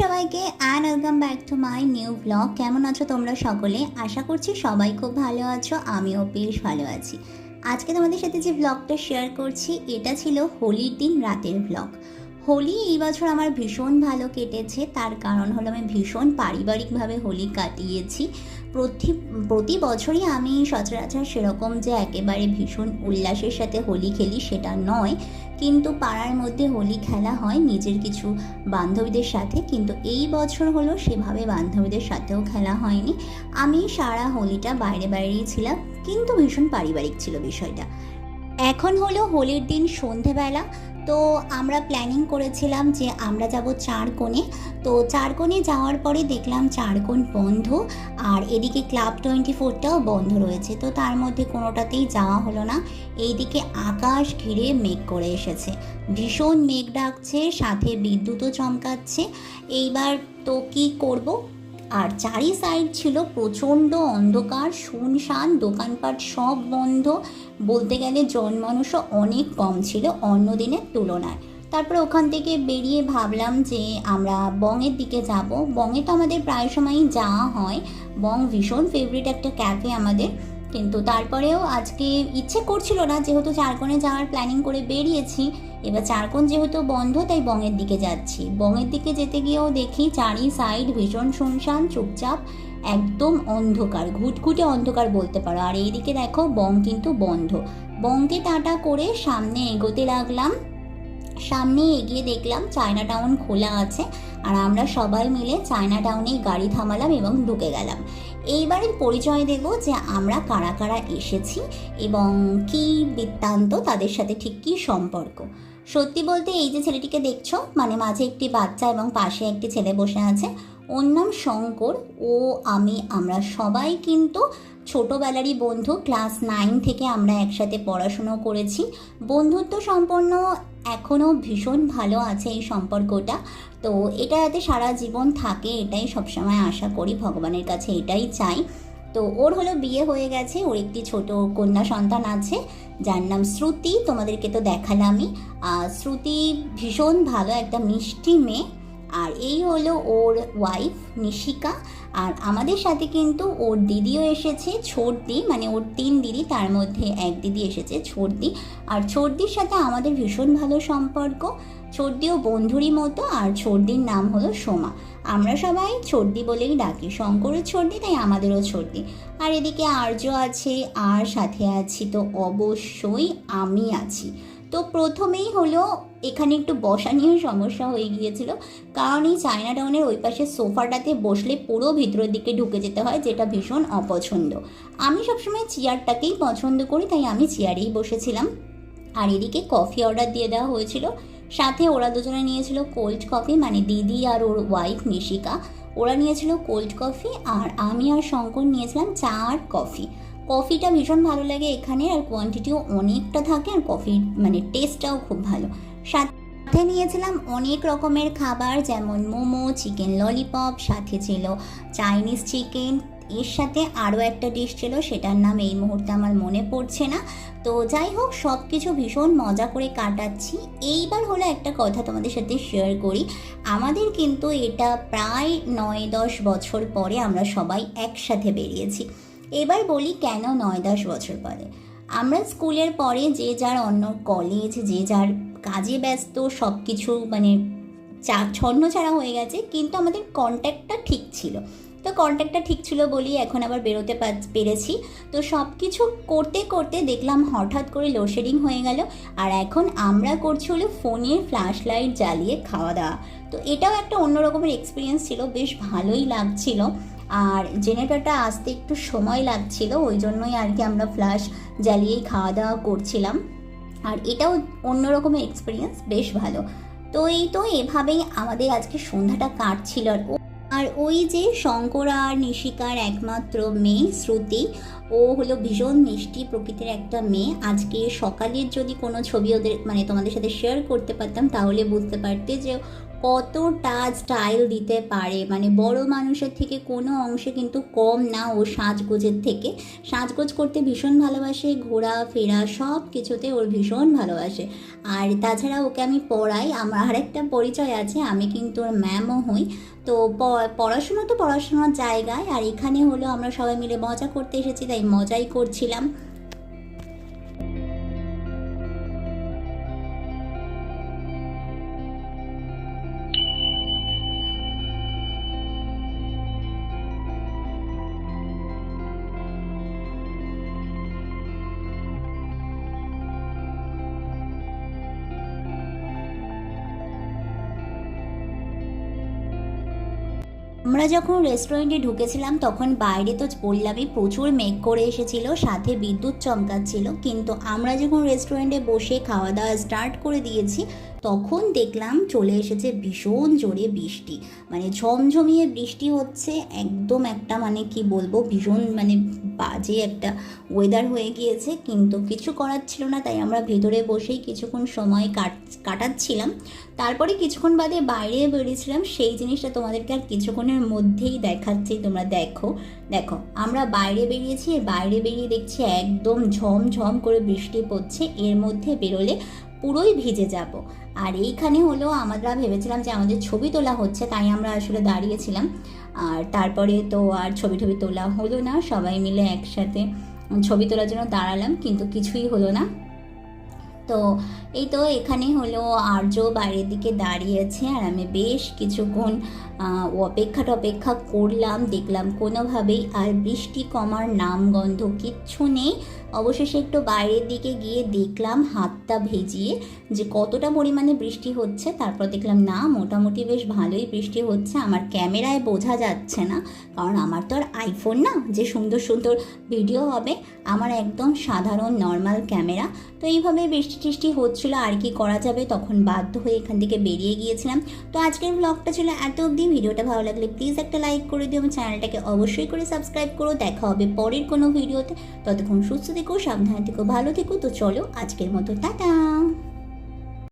সবাইকে and welcome back to my new blog কেমন আছো তোমরা সকলে? আশা করছি সবাই খুব ভালো আছো, আমিও বেশ ভালো আছি। আজকে তোমাদের সাথে যে ব্লগটা শেয়ার করছি, এটা ছিল হোলির দিন রাতের ব্লগ হোলি এই বছর আমার ভীষণ ভালো কেটেছে, তার কারণ হলো আমি ভীষণ পারিবারিকভাবে হোলি কাটিয়েছি। প্রতি প্রতি বছরই আমি সচরাচর সেরকম যে একেবারে ভীষণ উল্লাসের সাথে হোলি খেলি সেটা নয় কিন্তু পাড়ার মধ্যে হোলি খেলা হয় নিজের কিছু বান্ধবীদের সাথে, কিন্তু এই বছর হলো সেভাবে বান্ধবীদের সাথেও খেলা হয়নি। আমি সারা হোলিটা বাইরে বাইরেই ছিলাম, কিন্তু ভীষণ পারিবারিক ছিল বিষয়টা। এখন হলো হোলির দিন সন্ধেবেলা তো আমরা প্ল্যানিং করেছিলাম যে আমরা যাব চার কোণে তো চার কোণে যাওয়ার পরে দেখলাম চার কোণ বন্ধ আর এদিকে ক্লাব টোয়েন্টি ফোরটাও বন্ধ রয়েছে। তো তার মধ্যে কোনোটাতেই যাওয়া হলো না। এইদিকে আকাশ ঘিরে মেঘ করে এসেছে। ভীষণ মেঘ ডাকছে, সাথে বিদ্যুৎও চমকাচ্ছে। এইবার তো কি করব? আর চারি সাইড ছিল প্রচণ্ড অন্ধকার, শুনশান, দোকানপাট সব বন্ধ। বলতে গেলে জনমানুষও অনেক কম ছিল অন্য দিনের তুলনায়। তারপরে ওখান থেকে বেরিয়ে ভাবলাম যে আমরা বংয়ের দিকে যাব। বংয়ে তো আমাদের প্রায় সময়ই যাওয়া হয়। বং ভীষণ ফেভারিট একটা ক্যাফে আমাদের। কিন্তু তারপরেও আজকে ইচ্ছে করছিল না, যেহেতু চারকোণে যাওয়ার প্ল্যানিং করে বেরিয়েছি, এবার চারকোণ যেহেতু বন্ধ, তাই বঙের দিকে যাচ্ছি। বঙের দিকে যেতে গিয়েও দেখি চারি সাইড ভীষণ শুনশান, চুপচাপ, একদম অন্ধকার, ঘুটঘুটে অন্ধকার বলতে পারো। আর এইদিকে দেখো বং কিন্তু বন্ধ। বংকে টাটা করে সামনে এগোতে লাগলাম। সামনে এগিয়ে দেখলাম চায়না টাউন খোলা আছে, আর আমরা সবাই মিলে চায়না টাউনেই গাড়ি থামালাম এবং ঢুকে গেলাম। এইবারের পরিচয় দেব যে আমরা কারা কারা এসেছি এবং কি বৃত্তান্ত তাদের সাথে ঠিক কী সম্পর্ক। সত্যি বলতে এই যে ছেলেটিকে দেখছ মানে মাঝে একটি বাচ্চা এবং পাশে একটি ছেলে বসে আছে, ওর নাম শঙ্কর। ও, আমি, আমরা সবাই কিন্তু ছোটোবেলারই বন্ধু, ক্লাস নাইন থেকে আমরা একসাথে পড়াশুনো করেছি। বন্ধুত্ব সম্পন্ন এখনও ভীষণ ভালো আছে এই সম্পর্কটা। তো এটা যাতে সারা জীবন থাকে, এটাই সবসময় আশা করি, ভগবানের কাছে এটাই চাই। তো ওর হলো বিয়ে হয়ে গেছে, ওর একটি ছোট কন্যা সন্তান আছে, যার নাম শ্রুতি, তোমাদেরকে তো দেখালামই। শ্রুতি ভীষণ ভালো, একটা মিষ্টি মেয়ে। আর এই হলো ওর ওয়াইফ নিশিকা। আর আমাদের সাথে কিন্তু ওর দিদিও এসেছে, ছোটদি মানে ওর তিন দিদি, তার মধ্যে এক দিদি এসেছে, ছোটদি। আর ছোটদির সাথে আমাদের ভীষণ ভালো সম্পর্ক। ছোটদিও বন্ধুরই মতো, আর ছোটদির নাম হলো সোমা। আমরা সবাই ছোটদি বলেই ডাকি। শঙ্করের ছোটদি, তাই আমাদেরও ছোটদি। আর এদিকে আর্য আছে, আর সাথে আছি তো অবশ্যই আমি আছি। তো প্রথমেই হলো এখানে একটু বসা নিয়ে সমস্যা হয়ে গিয়েছিল। কারণ এই চায়না টাউনের ওই পাশে সোফাটাতে বসলে পুরো ভিতরের দিকে ঢুকে যেতে হয়, যেটা ভীষণ অপছন্দ। আমি সবসময় চেয়ারটাকেই পছন্দ করি, তাই আমি চেয়ারেই বসেছিলাম। আর এদিকে কফি অর্ডার দিয়ে দেওয়া হয়েছিল। সাথে ওরা দুজনে নিয়েছিল কোল্ড কফি মানে দিদি আর ওর ওয়াইফ নিশিকা। ওরা নিয়েছিল কোল্ড কফি আর আমি আর শঙ্কর নিয়েছিলাম চা আর কফি। কফিটা ভীষণ ভালো লাগে এখানে, আর কোয়ান্টিটিও অনেকটা থাকে, আর কফির মানে টেস্টটাও খুব ভালো। সাথে নিয়েছিলাম অনেক রকমের খাবার, যেমন মোমো চিকেন ললিপপ সাথে ছিল চাইনিজ চিকেন এর সাথে আরও একটা ডিশ ছিল, সেটার নাম এই মুহূর্তে আমার মনে পড়ছে না। তো যাই হোক সব কিছু ভীষণ মজা করে কাটাচ্ছি। এইবার হলো একটা কথা তোমাদের সাথে শেয়ার করি। আমাদের কিন্তু এটা প্রায় নয় দশ বছর পরে আমরা সবাই একসাথে বেরিয়েছি। এবার বলি কেন নয় দশ বছর পরে। আমরা স্কুলের পরে যে যার অন্য কলেজ যে যার কাজে ব্যস্ত সব কিছু মানে চা, ছন্ন ছাড়া হয়ে গেছে, কিন্তু আমাদের কন্ট্যাক্টটা ঠিক ছিল। তো কন্ট্যাক্টটা ঠিক ছিল বলেই এখন আবার বেরোতে পার- পেরেছি। তো সব কিছু করতে করতে দেখলাম হঠাৎ করে লোডশেডিং হয়ে গেল আর এখন আমরা করছি হলো ফোনের ফ্ল্যাশ লাইট জ্বালিয়ে খাওয়া দাওয়া। তো এটাও একটা অন্য রকমের এক্সপিরিয়েন্স ছিল, বেশ ভালোই লাগছিল। আর জেনারেটরটা আসতে একটু সময় লাগছিল, ওই জন্যই আর কি আমরা ফ্ল্যাশ জ্বালিয়েই খাওয়া দাওয়া করছিলাম। আর এটাও অন্য রকমের এক্সপিরিয়েন্স বেশ ভালো। তো এই তো এভাবেই আমাদের আজকে সন্ধ্যাটা কাটছিল আর ওই যে শঙ্কর আর নিশিকার একমাত্র মেয়ে, শ্রুতি, ও হলো ভীষণ মিষ্টি প্রকৃতির একটা মেয়ে। আজকে সকালের যদি কোনো ছবি ওদের মানে তোমাদের সাথে শেয়ার করতে পারতাম, তাহলে বুঝতে পারতে যে কতটা স্টাইল দিতে পারে? মানে বড় মানুষের থেকে কোনো অংশে কিন্তু কম না ও সাজগোজের থেকে। সাজগোজ করতে ভীষণ ভালোবাসে, ঘোরা, ফেরা সব কিছুতে ওর ভীষণ ভালোবাসে। আর তাছাড়া ওকে আমি পড়াই, আমার আরেকটা পরিচয় আছে, আমি কিন্তু ওর ম্যামও হই। তো পড়াশুনো তো পড়াশোনার জায়গায়, আর এখানে হলো আমরা সবাই মিলে মজা করতে এসেছি, তাই মজাই করছিলাম। আমরা যখন রেস্টুরেন্টে ঢুকেছিলাম, তখন বাইরে তো বললামই প্রচুর মেঘ করে এসেছিল, সাথে বিদ্যুৎ চমকাচ্ছিল। কিন্তু আমরা যখন রেস্টুরেন্টে বসে খাওয়া দাওয়া স্টার্ট করে দিয়েছি তখন দেখলাম চলে এসেছে ভীষণ জোরে বৃষ্টি। মানে ঝমঝমিয়ে বৃষ্টি হচ্ছে, একদম একটা মানে কি বলব, ভীষণ মানে বাজে একটা ওয়েদার হয়ে গিয়েছে। কিন্তু কিছু করার ছিল না, তাই আমরা ভেতরে বসেই কিছুক্ষণ সময় কাট, কাটাচ্ছিলাম। তারপরে কিছুক্ষণ বাদে বাইরে বেরিয়েছিলাম, সেই জিনিসটা তোমাদেরকে আর কিছুক্ষণের মধ্যেই দেখাচ্ছি, তোমরা দেখো। দেখো, আমরা বাইরে বেরিয়েছি, বাইরে বেরিয়ে দেখছি একদম ঝমঝম করে বৃষ্টি পড়ছে, এর মধ্যে বেরোলে পুরোই ভিজে যাব। আর এইখানে হলো আমরা ভেবেছিলাম যে আমাদের ছবি তোলা হচ্ছে, তাই আমরা আসলে দাঁড়িয়েছিলাম। আর তারপরে তো আর ছবি টবি তোলা হলো না, সবাই মিলে একসাথে ছবি তোলার জন্য দাঁড়ালাম, কিন্তু কিছুই হলো না। তো এই তো এখানে হলো আর্য বাইরের দিকে দাঁড়িয়েছে আর আমি বেশ কিছুক্ষণ অপেক্ষা টপেক্ষা করলাম, দেখলাম কোনোভাবেই আর বৃষ্টি কমার নাম গন্ধ কিচ্ছু নেই। অবশেষে একটু বাইরের দিকে গিয়ে দেখলাম হাতটা ভেজিয়ে যে কতটা পরিমাণে বৃষ্টি হচ্ছে, তারপর দেখলাম না, মোটামুটি বেশ ভালোই বৃষ্টি হচ্ছে, আমার ক্যামেরায় বোঝা যাচ্ছে না, কারণ আমার তো আর আইফোন না, যে সুন্দর সুন্দর ভিডিও হবে, আমার একদম সাধারণ নর্মাল ক্যামেরা। তো এইভাবে বৃষ্টি টিষ্টি হচ্ছিল, আর কি করা যাবে? তখন বাধ্য হয়ে এখান থেকে বেরিয়ে গিয়েছিলাম। তো আজকের ব্লগটা ছিল এত অবধি। ভিডিওটা ভালো লাগলে প্লিজ একটা লাইক করে দিও চ্যানেলটাকে অবশ্যই করে সাবস্ক্রাইব করো। দেখা হবে পরের কোনো ভিডিওতে। ততক্ষণ সুস্থ থেকো, সাবধানে থেকো, ভালো থেকো। তো চলো আজকের মতো, টাটা!